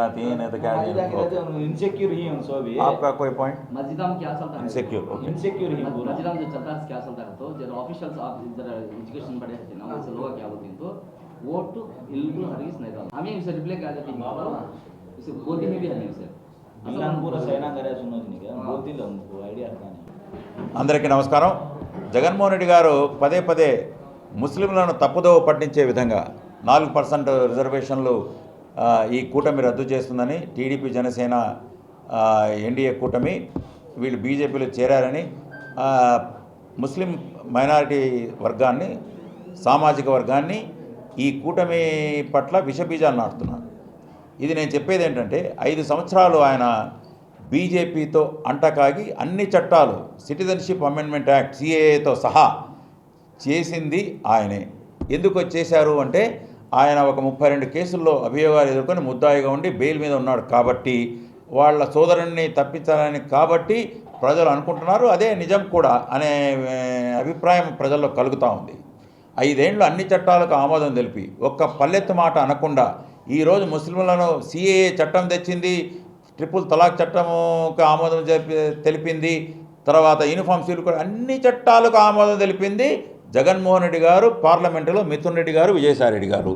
जागराती हैं नहीं तो क्या हमारी जागराती हम इनसिक्योर ही हम सो भी आपका कोई पॉइंट मस्जिदा में क्या चलता है Insecure, okay. इनसिक्योर ही पूरा मस्जिदा में जो चलता है क्या चलता है तो जरा ऑफिशियल्स आप जरा एजुकेशन पढ़े थे ना वैसे लोग क्या बोलते हैं तो वोट इल्लू हरगिज नहीं डालना हमें इसे रिप्लाई क्या देते हैं इसे बोलती में भी है इसे मिलान पूरा सैना करे सुनो नहीं क्या बोलती लो हमको आइडिया आता नहीं అందరికీ నమస్కారం జగన్మోహన్ రెడ్డి గారు పదే పదే ముస్లింలను తప్పుదోవ పట్టించే విధంగా నాలుగు పర్సెంట్ రిజర్వేషన్లు ఆ, ఈ కూటమి రద్దు చేస్తుందని టీడీపీ జనసేన ఎన్డీఏ కూటమి వీళ్ళు బీజేపీలో చేరారని ముస్లిం మైనారిటీ వర్గాన్ని సామాజిక వర్గాన్ని ఈ కూటమి పట్ల విషబీజాలు నాటుతున్నారు. ఇది నేను చెప్పేది ఏంటంటే ఐదు సంవత్సరాలు ఆయన బీజేపీతో అంటకాగి అన్ని చట్టాలు సిటిజన్షిప్ అమెండ్మెంట్ యాక్ట్ సిఏఏతో సహా చేసింది ఆయనే. ఎందుకు చేశారు అంటే ఆయన ఒక ముప్పై రెండు కేసుల్లో అభియోగాలు ఎదుర్కొని ముద్దాయిగా ఉండి బెయిల్ మీద ఉన్నాడు కాబట్టి వాళ్ళ సోదరుణ్ణి తప్పించాలని కాబట్టి ప్రజలు అనుకుంటున్నారు. అదే నిజం కూడా అనే అభిప్రాయం ప్రజల్లో కలుగుతూ ఉంది. ఐదేండ్లు అన్ని చట్టాలకు ఆమోదం తెలిపి ఒక్క పల్లెత్తు మాట అనకుండా ఈరోజు ముస్లింలను సిఏఏ చట్టం తెచ్చింది ట్రిపుల్ తలాక్ చట్టముకు ఆమోదం తెలిపింది తర్వాత యూనిఫామ్ సీలు కూడా అన్ని చట్టాలకు ఆమోదం తెలిపింది. జగన్మోహన్ రెడ్డి గారు పార్లమెంటులో మిథున్ రెడ్డి గారు విజయసాయి రెడ్డి గారు.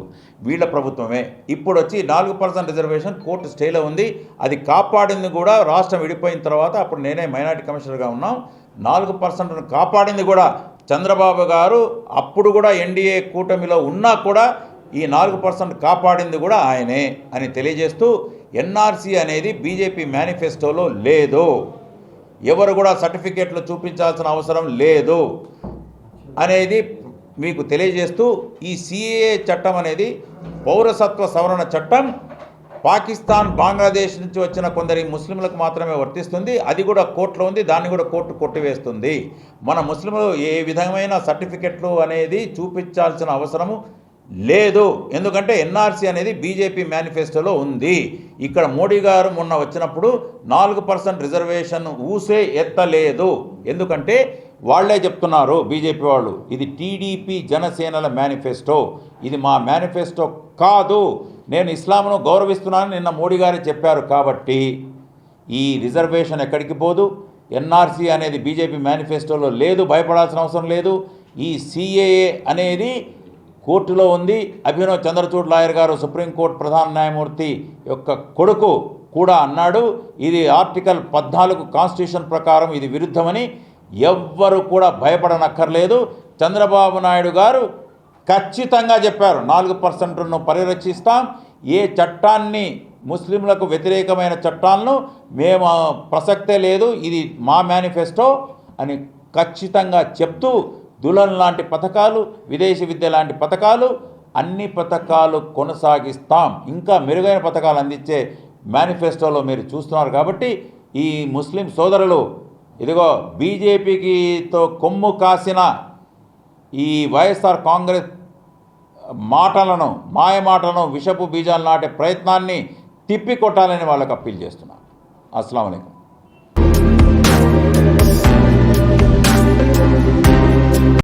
వీళ్ళ ప్రభుత్వమే. ఇప్పుడు వచ్చి నాలుగు పర్సెంట్ రిజర్వేషన్ కోర్టు స్టేలో ఉంది. అది కాపాడింది కూడా రాష్ట్రం విడిపోయిన తర్వాత అప్పుడు నేనే మైనార్టీ కమిషనర్గా ఉన్నాం. నాలుగు పర్సెంట్ను కాపాడింది కూడా చంద్రబాబు గారు. అప్పుడు కూడా ఎన్డీఏ కూటమిలో ఉన్నా కూడా ఈ నాలుగు పర్సెంట్ కాపాడింది కూడా ఆయనే అని తెలియజేస్తూ ఎన్ఆర్సీ అనేది బీజేపీ మేనిఫెస్టోలో లేదు. ఎవరు కూడా సర్టిఫికేట్లు చూపించాల్సిన అవసరం లేదు. అనేది మీకు తెలియజేస్తూ ఈ సిఏఏ చట్టం అనేది పౌరసత్వ సవరణ చట్టం. పాకిస్తాన్ బంగ్లాదేశ్ నుంచి వచ్చిన కొందరి ముస్లింలకు మాత్రమే వర్తిస్తుంది. అది కూడా కోర్టులో ఉంది. దాన్ని కూడా కోర్టు కొట్టివేస్తుంది. మన ముస్లింలు ఏ విధమైన సర్టిఫికెట్లు అనేది చూపించాల్సిన అవసరము లేదు. ఎందుకంటే ఎన్ఆర్సీ అనేది బీజేపీ మేనిఫెస్టోలో ఉంది. ఇక్కడ మోడీ గారు మొన్న వచ్చినప్పుడు నాలుగు పర్సెంట్ రిజర్వేషన్ ఊసే ఎత్తలేదు. ఎందుకంటే వాళ్ళే చెప్తున్నారు బీజేపీ వాళ్ళు. ఇది టీడీపీ జనసేనల మేనిఫెస్టో. ఇది మా మేనిఫెస్టో కాదు. నేను ఇస్లాంను గౌరవిస్తున్నానని నిన్న మోడీ గారే చెప్పారు కాబట్టి ఈ రిజర్వేషన్ ఎక్కడికి పోదు. ఎన్ఆర్సీ అనేది బీజేపీ మేనిఫెస్టోలో లేదు భయపడాల్సిన అవసరం లేదు. ఈ సిఏఏ అనేది కోర్టులో ఉంది. అభినవ్ చంద్రచూడ్ లాయర్ గారు సుప్రీంకోర్టు ప్రధాన న్యాయమూర్తి యొక్క కొడుకు కూడా అన్నాడు. ఇది ఆర్టికల్ పద్నాలుగు కాన్స్టిట్యూషన్ ప్రకారం ఇది విరుద్ధమని ఎవ్వరు కూడా భయపడనక్కర్లేదు. చంద్రబాబు నాయుడు గారు ఖచ్చితంగా చెప్పారు నాలుగు పర్సెంట్ను పరిరక్షిస్తాం. ఏ చట్టాన్ని ముస్లింలకు వ్యతిరేకమైన చట్టాలను మేము ప్రసక్తే లేదు ఇది మా మేనిఫెస్టో అని ఖచ్చితంగా చెప్తూ దులన్ లాంటి పథకాలు విదేశీ విద్య లాంటి పథకాలు అన్ని పథకాలు కొనసాగిస్తాం. ఇంకా మెరుగైన పథకాలు అందించే మేనిఫెస్టోలో మీరు చూస్తున్నారు కాబట్టి ఈ ముస్లిం సోదరులు ఇదిగో బీజేపీకితో కొమ్ము కాసిన ఈ వైఎస్ఆర్ కాంగ్రెస్ మాటలను మాయ మాటలను విషపు బీజాలు నాటే ప్రయత్నాన్ని తిప్పికొట్టాలని వాళ్ళకు అప్పీల్ చేస్తున్నాను అస్సలం అయికం